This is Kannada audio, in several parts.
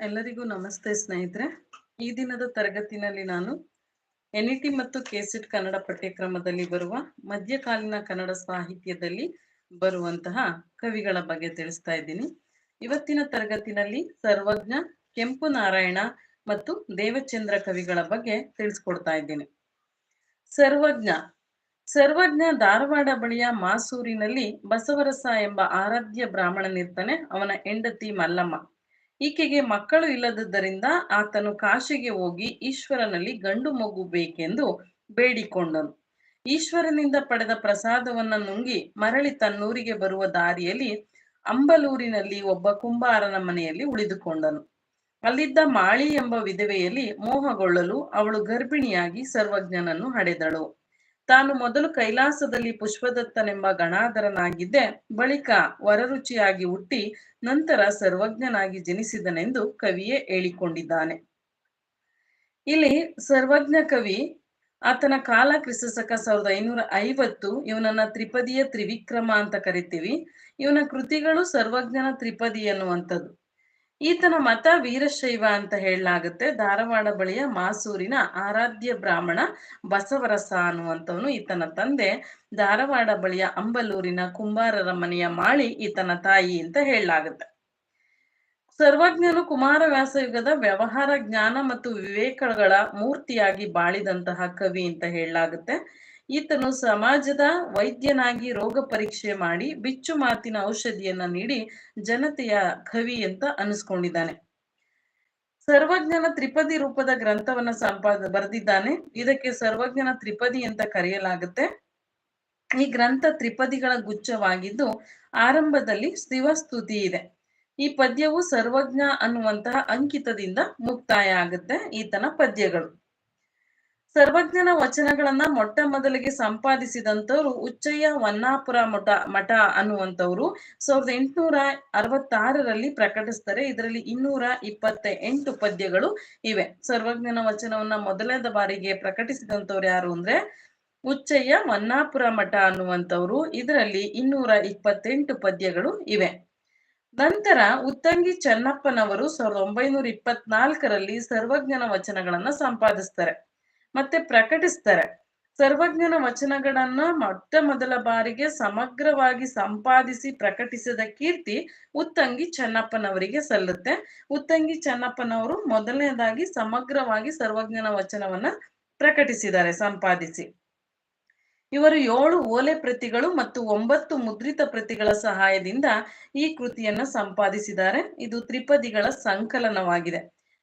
ಎಲ್ಲರಿಗೂ ನಮಸ್ತೆ ಸ್ನೇಹಿತರೆ. ಈ ದಿನದ ತರಗತಿನಲ್ಲಿ ನಾನು ಎನ್ಇಟಿ ಮತ್ತು ಕೆಸೆಟ್ ಕನ್ನಡ ಪಠ್ಯಕ್ರಮದಲ್ಲಿ ಬರುವ ಮಧ್ಯಕಾಲೀನ ಕನ್ನಡ ಸಾಹಿತ್ಯದಲ್ಲಿ ಬರುವಂತಹ ಕವಿಗಳ ಬಗ್ಗೆ ತಿಳಿಸ್ತಾ ಇದ್ದೀನಿ. ಇವತ್ತಿನ ತರಗತಿನಲ್ಲಿ ಸರ್ವಜ್ಞ ಕೆಂಪು ನಾರಾಯಣ ಮತ್ತು ದೇವಚಂದ್ರ ಕವಿಗಳ ಬಗ್ಗೆ ತಿಳಿಸ್ಕೊಡ್ತಾ ಇದ್ದೀನಿ. ಸರ್ವಜ್ಞ. ಸರ್ವಜ್ಞ ಧಾರವಾಡ ಬಳಿಯ ಮಾಸೂರಿನಲ್ಲಿ ಬಸವರಸ ಎಂಬ ಆರಾಧ್ಯ ಬ್ರಾಹ್ಮಣನಿರ್ತಾನೆ ಅವನ ಹೆಂಡತಿ ಮಲ್ಲಮ್ಮ. ಈಕೆಗೆ ಮಕ್ಕಳು ಇಲ್ಲದಿದ್ದರಿಂದ ಆತನು ಕಾಶಿಗೆ ಹೋಗಿ ಈಶ್ವರನಲ್ಲಿ ಗಂಡು ಮಗು ಬೇಕೆಂದು ಬೇಡಿಕೊಂಡನು. ಈಶ್ವರನಿಂದ ಪಡೆದ ಪ್ರಸಾದವನ್ನ ನುಂಗಿ ಮರಳಿ ತನ್ನೂರಿಗೆ ಬರುವ ದಾರಿಯಲ್ಲಿ ಅಂಬಲೂರಿನಲ್ಲಿ ಒಬ್ಬ ಕುಂಬಾರನ ಮನೆಯಲ್ಲಿ ಉಳಿದುಕೊಂಡನು. ಅಲ್ಲಿದ್ದ ಮಾಳಿ ಎಂಬ ವಿಧವೆಯಲ್ಲಿ ಮೋಹಗೊಳ್ಳಲು ಅವಳು ಗರ್ಭಿಣಿಯಾಗಿ ಸರ್ವಜ್ಞನನ್ನು ಹಡೆದಳು. ತಾನು ಮೊದಲು ಕೈಲಾಸದಲ್ಲಿ ಪುಷ್ಪದತ್ತನೆಂಬ ಗಣಾಧರನಾಗಿದ್ದೆ, ಬಳಿಕ ವರರುಚಿಯಾಗಿ ಹುಟ್ಟಿ ನಂತರ ಸರ್ವಜ್ಞನಾಗಿ ಜನಿಸಿದನೆಂದು ಕವಿಯೇ ಹೇಳಿಕೊಂಡಿದ್ದಾನೆ. ಇಲ್ಲಿ ಸರ್ವಜ್ಞ ಕವಿ, ಆತನ ಕಾಲ ಕ್ರಿಸ್ತಕ ಸಾವಿರದ ಐನೂರ ಐವತ್ತು, ಇವನನ್ನ ತ್ರಿಪದಿಯ ತ್ರಿವಿಕ್ರಮ ಅಂತ ಕರಿತೀವಿ. ಇವನ ಕೃತಿಗಳು ಸರ್ವಜ್ಞನ ತ್ರಿಪದಿ ಅನ್ನುವಂಥದ್ದು ಈತನ ಮತ ವೀರಶೈವ ಅಂತ ಹೇಳಲಾಗುತ್ತೆ. ಧಾರವಾಡ ಬಳಿಯ ಮಾಸೂರಿನ ಆರಾಧ್ಯ ಬ್ರಾಹ್ಮಣ ಬಸವರಸ ಅನ್ನುವಂಥವನು ಈತನ ತಂದೆ. ಧಾರವಾಡ ಬಳಿಯ ಅಂಬಲೂರಿನ ಕುಂಬಾರರ ಮನೆಯ ಮಾಳಿ ಈತನ ತಾಯಿ ಅಂತ ಹೇಳಲಾಗುತ್ತೆ. ಸರ್ವಜ್ಞನು ಕುಮಾರವ್ಯಾಸ ಯುಗದ ವ್ಯವಹಾರ ಜ್ಞಾನ ಮತ್ತು ವಿವೇಕಗಳ ಮೂರ್ತಿಯಾಗಿ ಬಾಳಿದಂತಹ ಕವಿ ಅಂತ ಹೇಳಲಾಗುತ್ತೆ. ಈತನು ಸಮಾಜದ ವೈದ್ಯನಾಗಿ ರೋಗ ಪರೀಕ್ಷೆ ಮಾಡಿ ಬಿಚ್ಚು ಮಾತಿನ ಔಷಧಿಯನ್ನ ನೀಡಿ ಜನತೆಯ ಕವಿ ಅಂತ ಅನಿಸ್ಕೊಂಡಿದ್ದಾನೆ. ಸರ್ವಜ್ಞನ ತ್ರಿಪದಿ ರೂಪದ ಗ್ರಂಥವನ್ನ ಸಂಪಾದ, ಬರೆದಿದ್ದಾನೆ. ಇದಕ್ಕೆ ಸರ್ವಜ್ಞನ ತ್ರಿಪದಿ ಅಂತ ಕರೆಯಲಾಗುತ್ತೆ. ಈ ಗ್ರಂಥ ತ್ರಿಪದಿಗಳ ಗುಚ್ಛವಾಗಿದ್ದು ಆರಂಭದಲ್ಲಿ ಶಿವಸ್ತುತಿ ಇದೆ. ಈ ಪದ್ಯವು ಸರ್ವಜ್ಞ ಅನ್ನುವಂತಹ ಅಂಕಿತದಿಂದ ಮುಕ್ತಾಯ ಆಗುತ್ತೆ ಈತನ ಪದ್ಯಗಳು. ಸರ್ವಜ್ಞನ ವಚನಗಳನ್ನ ಮೊಟ್ಟ ಮೊದಲಿಗೆ ಸಂಪಾದಿಸಿದಂತವ್ರು ಉಚ್ಚಯ್ಯ ವನ್ನಾಪುರ ಮಠ ಮಠ ಅನ್ನುವಂಥವ್ರು ಸಾವಿರದ ಎಂಟುನೂರ ಅರವತ್ತಾರರಲ್ಲಿ ಪ್ರಕಟಿಸ್ತಾರೆ. ಇದರಲ್ಲಿ ಇನ್ನೂರ ಇಪ್ಪತ್ತ ಎಂಟು ಪದ್ಯಗಳು ಇವೆ. ಸರ್ವಜ್ಞನ ವಚನವನ್ನ ಮೊದಲನೇ ಬಾರಿಗೆ ಪ್ರಕಟಿಸಿದಂತವ್ರು ಯಾರು ಅಂದ್ರೆ ಉಚ್ಚಯ್ಯ ವನ್ನಾಪುರ ಮಠ ಅನ್ನುವಂಥವ್ರು. ಇದರಲ್ಲಿ ಇನ್ನೂರ ಇಪ್ಪತ್ತೆಂಟು ಪದ್ಯಗಳು ಇವೆ. ನಂತರ ಉತ್ತಂಗಿ ಚೆನ್ನಪ್ಪನವರು ಸಾವಿರದ ಒಂಬೈನೂರ ಇಪ್ಪತ್ನಾಲ್ಕರಲ್ಲಿ ಸರ್ವಜ್ಞನ ವಚನಗಳನ್ನ ಸಂಪಾದಿಸ್ತಾರೆ. ಮತ್ತೆ ಪ್ರಕಟಿಸ್ತಾರೆ. ಸರ್ವಜ್ಞನ ವಚನಗಳನ್ನ ಮೊಟ್ಟ ಮೊದಲ ಬಾರಿಗೆ ಸಮಗ್ರವಾಗಿ ಸಂಪಾದಿಸಿ ಪ್ರಕಟಿಸಿದ ಕೀರ್ತಿ ಉತ್ತಂಗಿ ಚೆನ್ನಪ್ಪನವರಿಗೆ ಸಲ್ಲುತ್ತೆ. ಉತ್ತಂಗಿ ಚೆನ್ನಪ್ಪನವರು ಮೊದಲನೇದಾಗಿ ಸಮಗ್ರವಾಗಿ ಸರ್ವಜ್ಞನ ವಚನವನ್ನ ಪ್ರಕಟಿಸಿದ್ದಾರೆ, ಸಂಪಾದಿಸಿ. ಇವರು ಏಳು ಓಲೆ ಪ್ರತಿಗಳು ಮತ್ತು ಒಂಬತ್ತು ಮುದ್ರಿತ ಪ್ರತಿಗಳ ಸಹಾಯದಿಂದ ಈ ಕೃತಿಯನ್ನ ಸಂಪಾದಿಸಿದ್ದಾರೆ. ಇದು ತ್ರಿಪದಿಗಳ ಸಂಕಲನವಾಗಿದೆ.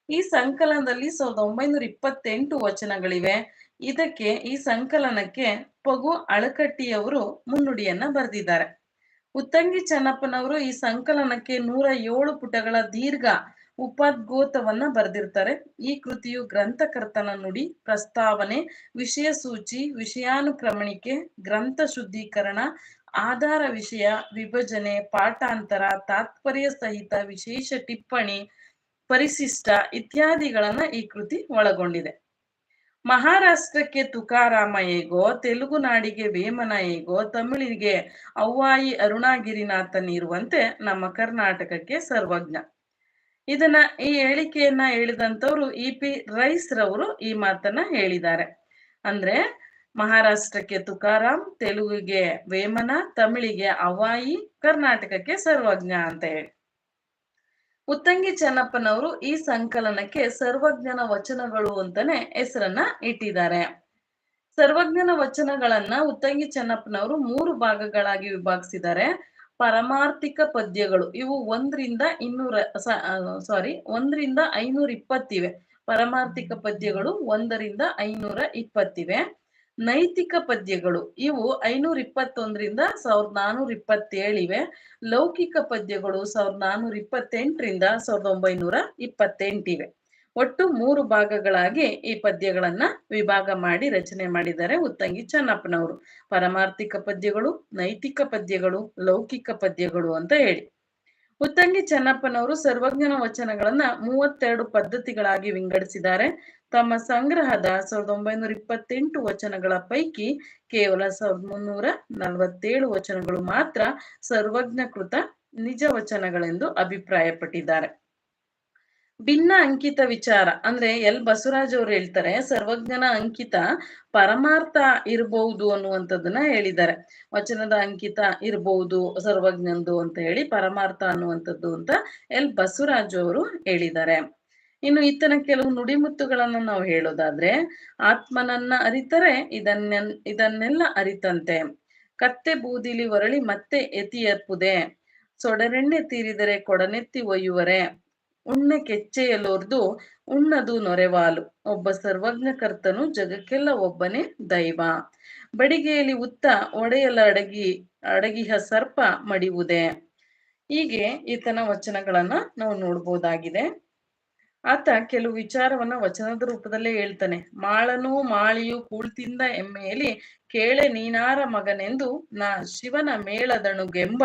ಈ ಸಂಕಲನದಲ್ಲಿ ಸಾವಿರದ ಒಂಬೈನೂರ ಇಪ್ಪತ್ತೆಂಟು ವಚನಗಳಿವೆ. ಇದಕ್ಕೆ ಈ ಸಂಕಲನಕ್ಕೆ ಪಗು ಅಳಕಟ್ಟಿಯವರು ಮುನ್ನುಡಿಯನ್ನ ಬರೆದಿದ್ದಾರೆ. ಉತ್ತಂಗಿ ಚೆನ್ನಪ್ಪನವರು ಈ ಸಂಕಲನಕ್ಕೆ ನೂರ ಏಳು ಪುಟಗಳ ದೀರ್ಘ ಉಪದ್ಗೋತವನ್ನ ಬರೆದಿರ್ತಾರೆ. ಈ ಕೃತಿಯು ಗ್ರಂಥಕರ್ತನ ನುಡಿ, ಪ್ರಸ್ತಾವನೆ, ವಿಷಯ ಸೂಚಿ, ವಿಷಯಾನುಕ್ರಮಣಿಕೆ, ಗ್ರಂಥ ಶುದ್ಧೀಕರಣ, ಆಧಾರ ವಿಷಯ, ವಿಭಜನೆ, ಪಾಠಾಂತರ, ತಾತ್ಪರ್ಯ ಸಹಿತ ವಿಶೇಷ ಟಿಪ್ಪಣಿ ಪರಿಶಿಷ್ಟ ಇತ್ಯಾದಿಗಳನ್ನ ಈ ಕೃತಿ ಒಳಗೊಂಡಿದೆ. ಮಹಾರಾಷ್ಟ್ರಕ್ಕೆ ತುಕಾರಾಮ ಹೇಗೋ, ತೆಲುಗು ನಾಡಿಗೆ ವೇಮನ ಹೇಗೋ, ತಮಿಳಿಗೆ ಅವ್ವಾಯಿ ಅರುಣಾಗಿರಿನಾಥನ್ ಇರುವಂತೆ ನಮ್ಮ ಕರ್ನಾಟಕಕ್ಕೆ ಸರ್ವಜ್ಞ. ಇದನ್ನ ಈ ಹೇಳಿಕೆಯನ್ನ ಹೇಳಿದಂತವ್ರು ಇ ಪಿ ರೈಸ್ ರವರು ಈ ಮಾತನ್ನ ಹೇಳಿದ್ದಾರೆ. ಅಂದ್ರೆ ಮಹಾರಾಷ್ಟ್ರಕ್ಕೆ ತುಕಾರಾಮ್, ತೆಲುಗಿಗೆ ವೇಮನ, ತಮಿಳಿಗೆ ಅವಾಯಿ ಕರ್ನಾಟಕಕ್ಕೆ ಸರ್ವಜ್ಞ ಅಂತ ಹೇಳಿ. ಉತ್ತಂಗಿ ಚೆನ್ನಪ್ಪನವರು ಈ ಸಂಕಲನಕ್ಕೆ ಸರ್ವಜ್ಞನ ವಚನಗಳು ಅಂತಾನೆ ಹೆಸರನ್ನ ಇಟ್ಟಿದ್ದಾರೆ. ಸರ್ವಜ್ಞನ ವಚನಗಳನ್ನ ಉತ್ತಂಗಿ ಚೆನ್ನಪ್ಪನವರು ಮೂರು ಭಾಗಗಳಾಗಿ ವಿಭಾಗಿಸಿದ್ದಾರೆ. ಪರಮಾರ್ಥಿಕ ಪದ್ಯಗಳು ಇವು ಒಂದರಿಂದ ಇನ್ನೂರ ಸಾರಿ ಒಂದರಿಂದ ಐನೂರ ಇಪ್ಪತ್ತಿವೆ ಪರಮಾರ್ಥಿಕ ಪದ್ಯಗಳು ಒಂದರಿಂದ ಐನೂರ ಇಪ್ಪತ್ತಿವೆ ನೈತಿಕ ಪದ್ಯಗಳು. ಇವು ಐನೂರ ಇಪ್ಪತ್ತೊಂದರಿಂದ ಸಾವಿರದ ನಾನೂರ ಇಪ್ಪತ್ತೇಳಿವೆ ಲೌಕಿಕ ಪದ್ಯಗಳು ಸಾವಿರದ ನಾನೂರ ಇಪ್ಪತ್ತೆಂಟರಿಂದ ಸಾವಿರದ ಒಂಬೈನೂರ ಇಪ್ಪತ್ತೆಂಟಿವೆ ಒಟ್ಟು ಮೂರು ಭಾಗಗಳಾಗಿ ಈ ಪದ್ಯಗಳನ್ನ ವಿಭಾಗ ಮಾಡಿ ರಚನೆ ಮಾಡಿದ್ದಾರೆ ಉತ್ತಂಗಿ ಚನ್ನಪ್ಪನವರು. ಪರಮಾರ್ಥಿಕ ಪದ್ಯಗಳು, ನೈತಿಕ ಪದ್ಯಗಳು, ಲೌಕಿಕ ಪದ್ಯಗಳು ಅಂತ ಹೇಳಿ. ಉತ್ತಂಗಿ ಚನ್ನಪ್ಪನವರು ಸರ್ವಜ್ಞನ ವಚನಗಳನ್ನ ಮೂವತ್ತೆರಡು ಪದ್ಧತಿಗಳಾಗಿ ವಿಂಗಡಿಸಿದ್ದಾರೆ. ತಮ್ಮ ಸಂಗ್ರಹದ ಸಾವಿರದ ಒಂಬೈನೂರ ಇಪ್ಪತ್ತೆಂಟು ವಚನಗಳ ಪೈಕಿ ಕೇವಲ ಸಾವಿರದ ಮುನ್ನೂರ ನಲವತ್ತೇಳು ವಚನಗಳು ಮಾತ್ರ ಸರ್ವಜ್ಞ ಕೃತ ನಿಜ ವಚನಗಳೆಂದು ಅಭಿಪ್ರಾಯಪಟ್ಟಿದ್ದಾರೆ. ಭಿನ್ನ ಅಂಕಿತ ವಿಚಾರ ಅಂದ್ರೆ ಎಲ್ ಬಸವರಾಜ್ ಅವ್ರು ಹೇಳ್ತಾರೆ, ಸರ್ವಜ್ಞನ ಅಂಕಿತ ಪರಮಾರ್ಥ ಇರಬಹುದು ಅನ್ನುವಂಥದ್ದನ್ನ ಹೇಳಿದ್ದಾರೆ. ವಚನದ ಅಂಕಿತ ಇರಬಹುದು ಸರ್ವಜ್ಞಂದು ಅಂತ ಹೇಳಿ ಪರಮಾರ್ಥ ಅನ್ನುವಂಥದ್ದು ಅಂತ ಎಲ್ ಬಸವರಾಜ್ ಅವರು ಹೇಳಿದ್ದಾರೆ. ಇನ್ನು ಈತನ ಕೆಲವು ನುಡಿಮುತ್ತುಗಳನ್ನು ನಾವು ಹೇಳೋದಾದ್ರೆ, ಆತ್ಮನನ್ನ ಅರಿತರೆ ಇದನ್ನ, ಇದನ್ನೆಲ್ಲ ಅರಿತಂತೆ. ಕತ್ತೆ ಬೂದಿಲಿ ಹೊರಳಿ ಮತ್ತೆ ಎತಿಯಪ್ಪುದೆ ಸೊಡರೆಣ್ಣೆ ತೀರಿದರೆ ಕೊಡನೆತ್ತಿ ಒಯ್ಯುವರೆ. ಉಣ್ಣೆ ಕೆಚ್ಚೆಯಲೋರ್ದು ಉಣ್ಣದು ನೊರೆವಾಲು. ಒಬ್ಬ ಸರ್ವಜ್ಞ ಕರ್ತನು ಜಗಕ್ಕೆಲ್ಲ ಒಬ್ಬನೇ ದೈವ. ಬಡಿಗೆಯಲ್ಲಿ ಉತ್ತ ಒಡೆಯಲ ಅಡಗಿ, ಅಡಗಿಹ ಸರ್ಪ ಮಡಿವುದೇ. ಹೀಗೆ ಈತನ ವಚನಗಳನ್ನ ನಾವು ನೋಡ್ಬೋದಾಗಿದೆ. ಆತ ಕೆಲವು ವಿಚಾರವನ್ನ ವಚನದ ರೂಪದಲ್ಲೇ ಹೇಳ್ತಾನೆ. ಮಾಳನು ಮಾಳಿಯು ಕೂಳ್ತಿಂದ ಎಮ್ಮೆಯಲ್ಲಿ ಕೇಳೆ ನೀನಾರ ಮಗನೆಂದು ನಾ ಶಿವನ ಮೇಳದಣುಗೆಂಬ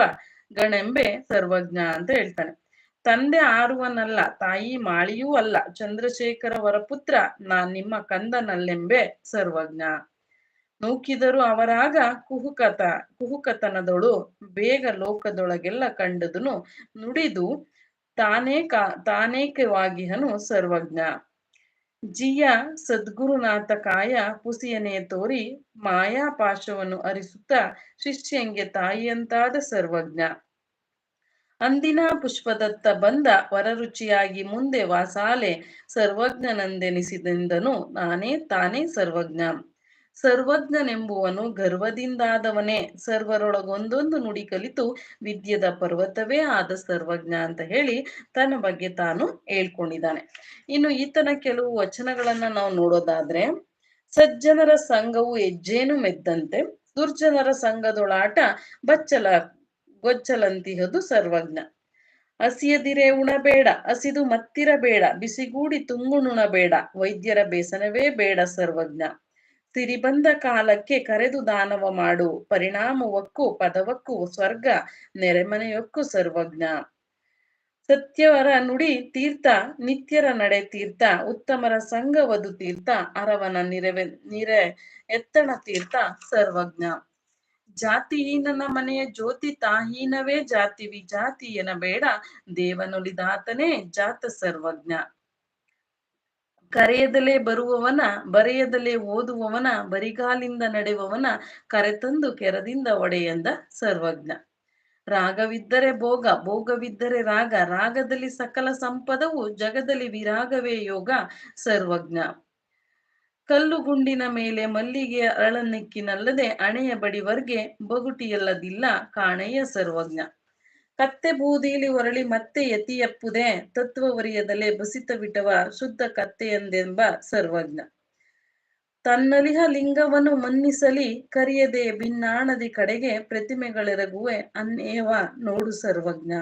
ಗಣೆಂಬೆ ಸರ್ವಜ್ಞ ಅಂತ ಹೇಳ್ತಾನೆ. ತಂದೆ ಆರುವನಲ್ಲ, ತಾಯಿ ಮಾಳಿಯೂ ಅಲ್ಲ, ಚಂದ್ರಶೇಖರ ವರಪುತ್ರ ನಾ ನಿಮ್ಮ ಕಂದನಲ್ಲೆಂಬೆ ಸರ್ವಜ್ಞ. ನೂಕಿದರು ಅವರಾಗ ಕುಹುಕತ, ಕುಹುಕತನದೊಳು ಬೇಗ ಲೋಕದೊಳಗೆಲ್ಲ ಕಂಡದನು ನುಡಿದು ತಾನೇ ಕಾ ತಾನೇಕವಾಗಿಹನು ಸರ್ವಜ್ಞ. ಜಿಯ ಸದ್ಗುರುನಾಥ ಕಾಯ ಪುಸಿಯನೇ ತೋರಿ ಮಾಯಾ ಪಾಶವನ್ನು ಅರಿಸುತ್ತ ಶಿಷ್ಯಂಗೆ ತಾಯಿಯಂತಾದ ಸರ್ವಜ್ಞ. ಅಂದಿನ ಪುಷ್ಪದತ್ತ ಬಂದ ವರರುಚಿಯಾಗಿ ಮುಂದೆ ವಾಸಾಲೆ ಸರ್ವಜ್ಞನಂದೆನಿಸಿದೆಂದನು, ನಾನೇ ತಾನೇ ಸರ್ವಜ್ಞ. ಸರ್ವಜ್ಞನೆಂಬುವನು ಗರ್ವದಿಂದಾದವನೇ. ಸರ್ವರೊಳಗೊಂದೊಂದು ನುಡಿ ಕಲಿತು ವಿದ್ಯದ ಪರ್ವತವೇ ಆದ ಸರ್ವಜ್ಞ ಅಂತ ಹೇಳಿ ತನ್ನ ಬಗ್ಗೆ ತಾನು ಹೇಳ್ಕೊಂಡಿದ್ದಾನೆ. ಇನ್ನು ಈತನ ಕೆಲವು ವಚನಗಳನ್ನ ನಾವು ನೋಡೋದಾದ್ರೆ, ಸಜ್ಜನರ ಸಂಘವು ಹೆಜ್ಜೇನು ಮೆದ್ದಂತೆ, ದುರ್ಜನರ ಸಂಘದೊಳಾಟ ಬಚ್ಚಲ ಗೊಚ್ಚಲಂತಿಹದು ಸರ್ವಜ್ಞ. ಹಸಿಯದಿರೆ ಉಣಬೇಡ, ಹಸಿದು ಮತ್ತಿರಬೇಡ, ಬಿಸಿಗೂಡಿ ತುಂಗುಣುಣಬೇಡ, ವೈದ್ಯರ ಬೇಸನವೇ ಬೇಡ ಸರ್ವಜ್ಞ. ಸಿರಿಬಂದ ಕಾಲಕ್ಕೆ ಕರೆದು ದಾನವ ಮಾಡು. ಪರಿಣಾಮವಕ್ಕೂ ಪದವಕ್ಕೂ ಸ್ವರ್ಗ, ನೆರೆಮನೆಯಕ್ಕೂ ಸರ್ವಜ್ಞ. ಸತ್ಯವರ ನುಡಿ ತೀರ್ಥ, ನಿತ್ಯರ ನಡೆ ತೀರ್ಥ, ಉತ್ತಮರ ಸಂಘವದು ತೀರ್ಥ ಅರವನ ನಿರವೆ, ನಿರೆ ಎತ್ತಣ ತೀರ್ಥ, ಸರ್ವಜ್ಞ. ಜಾತಿಹೀನನ ಮನೆಯ ಜ್ಯೋತಿ ತಾಹೀನವೇ ಜಾತಿ ವಿಜಾತಿ ಎನಬೇಡ ದೇವನುಲಿದಾತನೇ ಜಾತ ಸರ್ವಜ್ಞ. ಕರೆಯದಲೇ ಬರುವವನ, ಬರೆಯದಲೇ ಓದುವವನ, ಬರಿಗಾಲಿಂದ ನಡೆಯುವವನ ಕರೆತಂದು ಕೆರದಿಂದ ಒಡೆಯಂದ ಸರ್ವಜ್ಞ. ರಾಗವಿದ್ದರೆ ಭೋಗ, ಭೋಗವಿದ್ದರೆ ರಾಗ, ರಾಗದಲ್ಲಿ ಸಕಲ ಸಂಪದವು, ಜಗದಲ್ಲಿ ವಿರಾಗವೇ ಯೋಗ, ಸರ್ವಜ್ಞ. ಕಲ್ಲು ಗುಂಡಿನ ಮೇಲೆ ಮಲ್ಲಿಗೆಯ ಅರಳನಿಕ್ಕಿನಲ್ಲದೆ ಅಣೆಯ ಬಡಿವರ್ಗೆ ಬಗುಟಿಯಲ್ಲದಿಲ್ಲ, ಕಾಣೆಯ ಸರ್ವಜ್ಞ. ಕತ್ತೆ ಬೂದಿಲಿ ಹೊರಳಿ ಮತ್ತೆ ಯತಿಯಪ್ಪುದೆ ತತ್ವವರಿಯದಲೆ ಬಸಿತ ಬಿಟವ ಶುದ್ಧ ಕತ್ತೆಯಂದೆಂಬ ಸರ್ವಜ್ಞ. ತನ್ನಲಿಹ ಲಿಂಗವನ್ನು ಮನ್ನಿಸಲಿ ಕರಿಯದೆ ಭಿನ್ನಾಣದಿ ಕಡೆಗೆ ಪ್ರತಿಮೆಗಳೆರಗುವೆ ಅನ್ನೇವ ನೋಡು ಸರ್ವಜ್ಞ.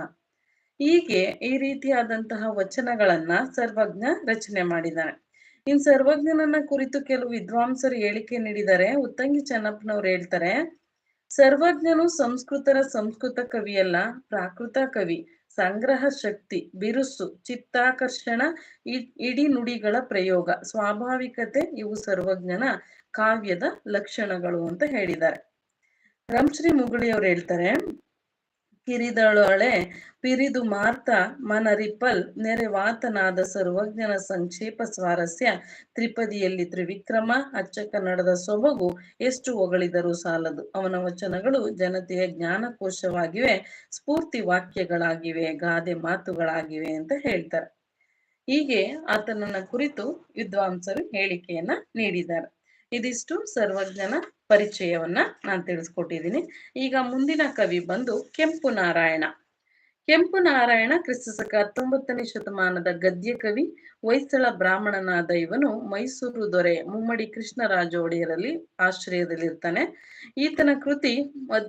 ಹೀಗೆ ಈ ರೀತಿಯಾದಂತಹ ವಚನಗಳನ್ನ ಸರ್ವಜ್ಞ ರಚನೆ ಮಾಡಿದ್ದಾನೆ ಇನ್ ಸರ್ವಜ್ಞನನ್ನ ಕುರಿತು ಕೆಲವು ವಿದ್ವಾಂಸರು ಹೇಳಿಕೆ ನೀಡಿದ್ದಾರೆ ಉತ್ತಂಗಿ ಚೆನ್ನಪ್ಪನವ್ರು ಹೇಳ್ತಾರೆ ಸರ್ವಜ್ಞನು ಸಂಸ್ಕೃತರ ಸಂಸ್ಕೃತ ಕವಿಯಲ್ಲ, ಪ್ರಾಕೃತ ಕವಿ. ಸಂಗ್ರಹ ಶಕ್ತಿ, ಬಿರುಸು, ಚಿತ್ತಾಕರ್ಷಣ ಇಡಿ ನುಡಿಗಳ ಪ್ರಯೋಗ. ಸ್ವಾಭಾವಿಕತೆ, ಇವು ಸರ್ವಜ್ಞನ ಕಾವ್ಯದ ಲಕ್ಷಣಗಳು ಅಂತ ಹೇಳಿದ್ದಾರೆ. ರಂಶ್ರೀ ಮುಗುಳಿಯವ್ರು ಹೇಳ್ತಾರೆ ಕಿರಿದಳೊಳೆ ಪಿರಿದು ಮಾರ್ತ ಮನರಿಪಲ್ ನೆರೆವಾತನಾದ ಸರ್ವಜ್ಞನ ಸಂಕ್ಷೇಪ ಸ್ವಾರಸ್ಯ, ತ್ರಿಪದಿಯಲ್ಲಿ ತ್ರಿವಿಕ್ರಮ ಅಚ್ಚ ಕನ್ನಡದ ಸೊಬಗು, ಎಷ್ಟು ಹೊಗಳಿದರೂ ಸಾಲದು. ಅವನ ವಚನಗಳು ಜನತೆಯ ಜ್ಞಾನಕೋಶವಾಗಿವೆ, ಸ್ಫೂರ್ತಿ ವಾಕ್ಯಗಳಾಗಿವೆ, ಗಾದೆ ಮಾತುಗಳಾಗಿವೆ ಅಂತ ಹೇಳ್ತಾರೆ. ಹೀಗೆ ಆತನನ್ನ ಕುರಿತು ವಿದ್ವಾಂಸರು ಹೇಳಿಕೆಯನ್ನ ನೀಡಿದ್ದಾರೆ. ಇದಿಷ್ಟು ಸರ್ವಜ್ಞನ ಪರಿಚಯವನ್ನ ನಾನು ತಿಳಿಸ್ಕೊಟ್ಟಿದ್ದೀನಿ ಈಗ ಮುಂದಿನ ಕವಿ ಬಂದು ಕೆಂಪು ನಾರಾಯಣ. ಕೆಂಪು ನಾರಾಯಣ ಕ್ರಿಸ್ತಶಕ ಹತ್ತೊಂಬತ್ತನೇ ಶತಮಾನದ ಗದ್ಯ ಕವಿ, ಹೊಯ್ಸಳ ಬ್ರಾಹ್ಮಣನಾದ ಇವನು ಮೈಸೂರು ದೊರೆ ಮುಮ್ಮಡಿ ಕೃಷ್ಣರಾಜ ಒಡೆಯರಲ್ಲಿ ಆಶ್ರಯದಲ್ಲಿರ್ತಾನೆ. ಈತನ ಕೃತಿ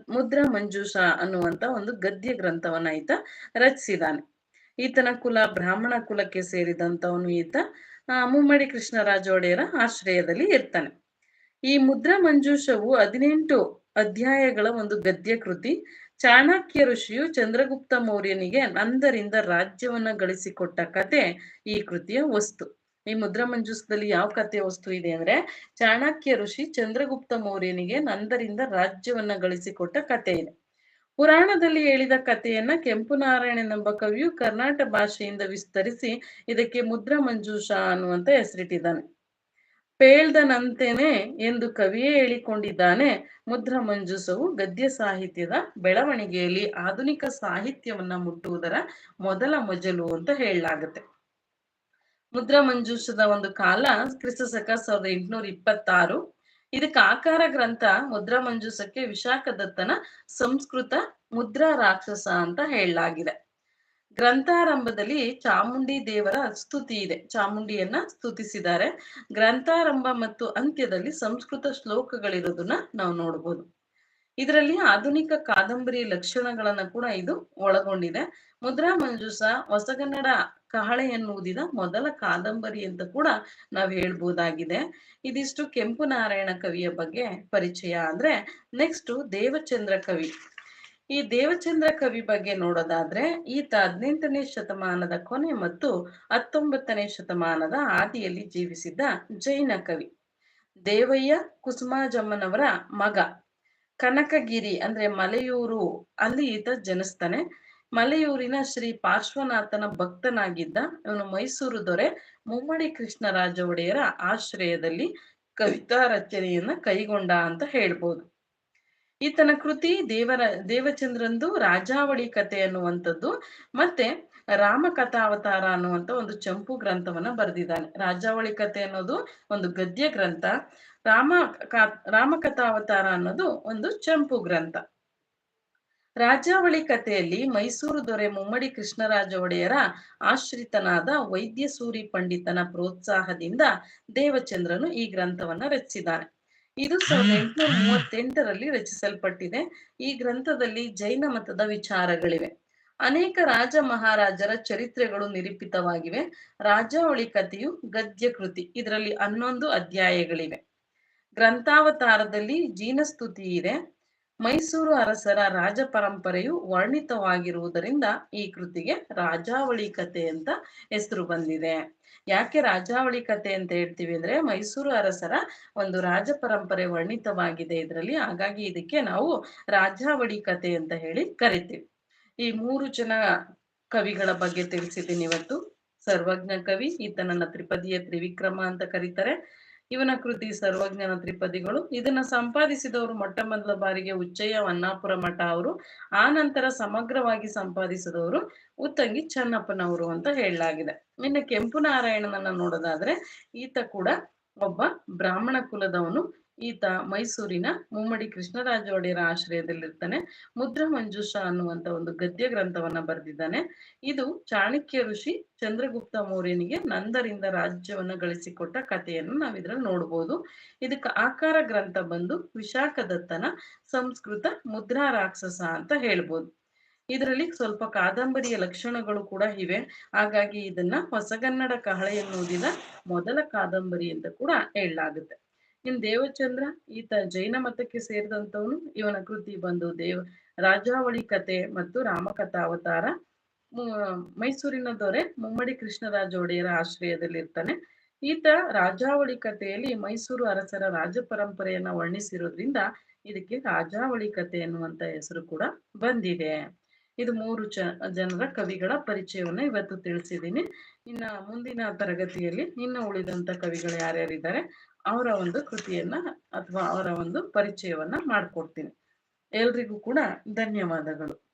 ಮುದ್ರಾ ಮಂಜೂಷ ಅನ್ನುವಂತ ಒಂದು ಗದ್ಯ ಗ್ರಂಥವನ್ನ ಈತ ರಚಿಸಿದಾನೆ. ಈತನ ಕುಲ ಬ್ರಾಹ್ಮಣ ಕುಲಕ್ಕೆ ಸೇರಿದಂತವನು ಈತ. ಮುಮ್ಮಡಿ ಕೃಷ್ಣರಾಜ ಒಡೆಯರ ಆಶ್ರಯದಲ್ಲಿ ಇರ್ತಾನೆ. ಈ ಮುದ್ರಾ ಮಂಜೂಷವು ಹದಿನೆಂಟು ಅಧ್ಯಾಯಗಳ ಒಂದು ಗದ್ಯ ಕೃತಿ. ಚಾಣಕ್ಯ ಋಷಿಯು ಚಂದ್ರಗುಪ್ತ ಮೌರ್ಯನಿಗೆ ನಂದರಿಂದ ರಾಜ್ಯವನ್ನ ಗಳಿಸಿಕೊಟ್ಟ ಕತೆ ಈ ಕೃತಿಯ ವಸ್ತು. ಈ ಮುದ್ರಾ ಮಂಜೂಸದಲ್ಲಿ ಯಾವ ಕಥೆಯ ವಸ್ತು ಇದೆ ಅಂದ್ರೆ, ಚಾಣಕ್ಯ ಋಷಿ ಚಂದ್ರಗುಪ್ತ ಮೌರ್ಯನಿಗೆ ನಂದರಿಂದ ರಾಜ್ಯವನ್ನ ಗಳಿಸಿಕೊಟ್ಟ ಕತೆ ಇದೆ. ಪುರಾಣದಲ್ಲಿ ಹೇಳಿದ ಕಥೆಯನ್ನ ಕೆಂಪು ಎಂಬ ಕವಿಯು ಕರ್ನಾಟಕ ಭಾಷೆಯಿಂದ ವಿಸ್ತರಿಸಿ ಇದಕ್ಕೆ ಮುದ್ರಾ ಮಂಜೂಷ ಅನ್ನುವಂತ ಹೆಸರಿಟ್ಟಿದ್ದಾನೆ. ಪೇಳ್ದನಂತೆನೆ ಎಂದು ಕವಿಯೇ ಹೇಳಿಕೊಂಡಿದ್ದಾನೆ. ಮುದ್ರ ಮಂಜುಸವು ಗದ್ಯ ಸಾಹಿತ್ಯದ ಬೆಳವಣಿಗೆಯಲ್ಲಿ ಆಧುನಿಕ ಸಾಹಿತ್ಯವನ್ನ ಮುಟ್ಟುವುದರ ಮೊದಲ ಮಜಲು ಅಂತ ಹೇಳಲಾಗುತ್ತೆ. ಮುದ್ರಾ ಒಂದು ಕಾಲ ಕ್ರಿಸ್ತ ಶಕ ಸಾವಿರದ ಎಂಟುನೂರ ಇಪ್ಪತ್ತಾರು. ಇದಕ್ಕೆ ಆಕಾರ ಗ್ರಂಥ ಮುದ್ರಾ ಮಂಜೂಸಕ್ಕೆ ವಿಶಾಖದತ್ತನ ಸಂಸ್ಕೃತ ಮುದ್ರಾ ರಾಕ್ಷಸ ಅಂತ ಹೇಳಲಾಗಿದೆ. ಗ್ರಂಥಾರಂಭದಲ್ಲಿ ಚಾಮುಂಡಿ ದೇವರ ಸ್ತುತಿ ಇದೆ. ಚಾಮುಂಡಿಯನ್ನ ಸ್ತುತಿಸಿದ್ದಾರೆ. ಗ್ರಂಥಾರಂಭ ಮತ್ತು ಅಂತ್ಯದಲ್ಲಿ ಸಂಸ್ಕೃತ ಶ್ಲೋಕಗಳಿರೋದನ್ನ ನಾವು ನೋಡ್ಬೋದು. ಇದರಲ್ಲಿ ಆಧುನಿಕ ಕಾದಂಬರಿ ಲಕ್ಷಣಗಳನ್ನ ಕೂಡ ಇದು ಒಳಗೊಂಡಿದೆ. ಮುದ್ರಾ ಮಂಜುಸ, ಹೊಸಗನ್ನಡ ಕಹಳೆಯನ್ನೂದಿದ ಮೊದಲ ಕಾದಂಬರಿ ಅಂತ ಕೂಡ ನಾವು ಹೇಳ್ಬೋದಾಗಿದೆ. ಇದಿಷ್ಟು ಕೆಂಪು ನಾರಾಯಣ ಕವಿಯ ಬಗ್ಗೆ ಪರಿಚಯ ಅಂದ್ರೆ ನೆಕ್ಸ್ಟ್ ದೇವಚಂದ್ರ ಕವಿ. ಈ ದೇವಚಂದ್ರ ಕವಿ ಬಗ್ಗೆ ನೋಡೋದಾದ್ರೆ, ಈತ ಹದಿನೆಂಟನೇ ಶತಮಾನದ ಕೊನೆ ಮತ್ತು ಹತ್ತೊಂಬತ್ತನೇ ಶತಮಾನದ ಆದಿಯಲ್ಲಿ ಜೀವಿಸಿದ್ದ ಜೈನ ಕವಿ. ದೇವಯ್ಯ ಕುಸುಮಾಜಮ್ಮನವರ ಮಗ. ಕನಕಗಿರಿ ಅಂದ್ರೆ ಮಲೆಯೂರು, ಅಲ್ಲಿ ಈತ ಜನಿಸ್ತಾನೆ. ಮಲೆಯೂರಿನ ಶ್ರೀ ಪಾರ್ಶ್ವನಾಥನ ಭಕ್ತನಾಗಿದ್ದ ಇವನು ಮೈಸೂರು ದೊರೆ ಮುಮ್ಮಡಿ ಕೃಷ್ಣರಾಜ ಒಡೆಯರ ಆಶ್ರಯದಲ್ಲಿ ಕವಿತಾ ರಚನೆಯನ್ನ ಕೈಗೊಂಡ ಅಂತ ಹೇಳ್ಬೋದು. ಈತನ ಕೃತಿ ದೇವರ, ದೇವಚಂದ್ರಂದು ರಾಜಾವಳಿ ಕಥೆ ಅನ್ನುವಂಥದ್ದು. ಮತ್ತೆ ರಾಮಕಥಾವತಾರ ಅನ್ನುವಂಥ ಒಂದು ಚಂಪು ಗ್ರಂಥವನ್ನ ಬರೆದಿದ್ದಾನೆ. ರಾಜಾವಳಿ ಕಥೆ ಅನ್ನೋದು ಒಂದು ಗದ್ಯ ಗ್ರಂಥ. ರಾಮ ರಾಮಕಥಾವತಾರ ಅನ್ನೋದು ಒಂದು ಚಂಪು ಗ್ರಂಥ. ರಾಜಾವಳಿ ಕಥೆಯಲ್ಲಿ ಮೈಸೂರು ದೊರೆ ಮುಮ್ಮಡಿ ಕೃಷ್ಣರಾಜ ಒಡೆಯರ ಆಶ್ರಿತನಾದ ವೈದ್ಯಸೂರಿ ಪಂಡಿತನ ಪ್ರೋತ್ಸಾಹದಿಂದ ದೇವಚಂದ್ರನು ಈ ಗ್ರಂಥವನ್ನ ರಚಿಸಿದ್ದಾನೆ. ಇದು ಸಾವಿರದ ಎಂಟುನೂರ ಮೂವತ್ತೆಂಟರಲ್ಲಿ ರಚಿಸಲ್ಪಟ್ಟಿದೆ. ಈ ಗ್ರಂಥದಲ್ಲಿ ಜೈನ ಮತದ ವಿಚಾರಗಳಿವೆ. ಅನೇಕ ರಾಜ ಮಹಾರಾಜರ ಚರಿತ್ರೆಗಳು ನಿರೂಪಿತವಾಗಿವೆ. ರಾಜಾವಳಿ ಕಥೆಯು ಗದ್ಯ ಕೃತಿ ಇದರಲ್ಲಿ ಹನ್ನೊಂದು ಅಧ್ಯಾಯಗಳಿವೆ. ಗ್ರಂಥಾವತಾರದಲ್ಲಿ ಜೀನಸ್ತುತಿ ಇದೆ. ಮೈಸೂರು ಅರಸರ ರಾಜ ಪರಂಪರೆಯು ವರ್ಣಿತವಾಗಿರುವುದರಿಂದ ಈ ಕೃತಿಗೆ ರಾಜಾವಳಿ ಕತೆ ಅಂತ ಹೆಸರು ಬಂದಿದೆ. ಯಾಕೆ ರಾಜಾವಳಿ ಕಥೆ ಅಂತ ಹೇಳ್ತೀವಿ ಅಂದ್ರೆ ಮೈಸೂರು ಅರಸರ ಒಂದು ರಾಜ ಪರಂಪರೆ ವರ್ಣಿತವಾಗಿದೆ ಇದರಲ್ಲಿ. ಹಾಗಾಗಿ ಇದಕ್ಕೆ ನಾವು ರಾಜಾವಳಿ ಕಥೆ ಅಂತ ಹೇಳಿ ಕರಿತೀವಿ. ಈ ಮೂರು ಜನ ಕವಿಗಳ ಬಗ್ಗೆ ತಿಳಿಸಿದ್ದೀನಿ ಇವತ್ತು. ಸರ್ವಜ್ಞ ಕವಿ, ಈತನನ್ನ ತ್ರಿಪದಿಯ ತ್ರಿವಿಕ್ರಮ ಅಂತ ಕರೀತಾರೆ. ಇವನ ಕೃತಿ ಸರ್ವಜ್ಞನ ತ್ರಿಪದಿಗಳು. ಇದನ್ನ ಸಂಪಾದಿಸಿದವರು ಮೊಟ್ಟ ಮೊದಲ ಬಾರಿಗೆ ಉಚ್ಚಯ್ಯ ವನ್ನಾಪುರ ಮಠ ಅವರು. ಆ ನಂತರ ಸಮಗ್ರವಾಗಿ ಸಂಪಾದಿಸಿದವರು ಉತ್ತಂಗಿ ಚನ್ನಪ್ಪನವರು ಅಂತ ಹೇಳಲಾಗಿದೆ. ಇನ್ನು ಕೆಂಪು ನಾರಾಯಣನನ್ನ ನೋಡೋದಾದ್ರೆ ಈತ ಕೂಡ ಒಬ್ಬ ಬ್ರಾಹ್ಮಣ ಕುಲದವನು. ಈತ ಮೈಸೂರಿನ ಮುಮ್ಮಡಿ ಕೃಷ್ಣರಾಜ ಒಡೆಯರ ಆಶ್ರಯದಲ್ಲಿರ್ತಾನೆ. ಮುದ್ರ ಮಂಜುಷ ಅನ್ನುವಂತ ಒಂದು ಗದ್ಯ ಗ್ರಂಥವನ್ನ ಬರೆದಿದ್ದಾನೆ. ಇದು ಚಾಣಕ್ಯ ಋಷಿ ಚಂದ್ರಗುಪ್ತ ಮೌರ್ಯನಿಗೆ ನಂದರಿಂದ ರಾಜ್ಯವನ್ನ ಗಳಿಸಿಕೊಟ್ಟ ಕಥೆಯನ್ನು ನಾವ್ ಇದ್ರಲ್ಲಿ ನೋಡ್ಬೋದು. ಇದಕ್ಕೆ ಆಕಾರ ಗ್ರಂಥ ಬಂದು ವಿಶಾಖದತ್ತನ ಸಂಸ್ಕೃತ ಮುದ್ರಾ ರಾಕ್ಷಸ ಅಂತ ಹೇಳ್ಬೋದು. ಇದರಲ್ಲಿ ಸ್ವಲ್ಪ ಕಾದಂಬರಿಯ ಲಕ್ಷಣಗಳು ಕೂಡ ಇವೆ. ಹಾಗಾಗಿ ಇದನ್ನ ಹೊಸಗನ್ನಡ ಕಹಳೆಯನ್ನೂದಿದ ಮೊದಲ ಕಾದಂಬರಿ ಅಂತ ಕೂಡ ಹೇಳಲಾಗುತ್ತೆ. ಇನ್ ದೇವಚಂದ್ರ ಈತ ಜೈನ ಮತಕ್ಕೆ ಸೇರಿದಂತವನು ಇವನ ಕೃತಿ ಬಂದು ದೇವ, ರಾಜಾವಳಿ ಕತೆ ಮತ್ತು ರಾಮಕಥಾವತಾರ ಮೈಸೂರಿನ ದೊರೆ ಮುಮ್ಮಡಿ ಕೃಷ್ಣರಾಜ ಒಡೆಯರ ಆಶ್ರಯದಲ್ಲಿ ಇರ್ತಾನೆ ಈತ ರಾಜಾವಳಿ ಕಥೆಯಲ್ಲಿ ಮೈಸೂರು ಅರಸರ ರಾಜ ಪರಂಪರೆಯನ್ನ ವರ್ಣಿಸಿರೋದ್ರಿಂದ ಇದಕ್ಕೆ ರಾಜಾವಳಿ ಕಥೆ ಎನ್ನುವಂತ ಹೆಸರು ಕೂಡ ಬಂದಿದೆ. ಇದು ಮೂರು ಜ ಜನರ ಕವಿಗಳ ಪರಿಚಯವನ್ನ ಇವತ್ತು ತಿಳಿಸಿದ್ದೀನಿ. ಇನ್ನ ಮುಂದಿನ ತರಗತಿಯಲ್ಲಿ ಇನ್ನು ಉಳಿದಂತ ಕವಿಗಳು ಯಾರ್ಯಾರಿದ್ದಾರೆ? ಅವರ ಒಂದು ಕೃತಿಯನ್ನ ಅಥವಾ ಅವರ ಒಂದು ಪರಿಚಯವನ್ನ ಮಾಡ್ಕೊಡ್ತೀನಿ. ಎಲ್ರಿಗೂ ಕೂಡ ಧನ್ಯವಾದಗಳು.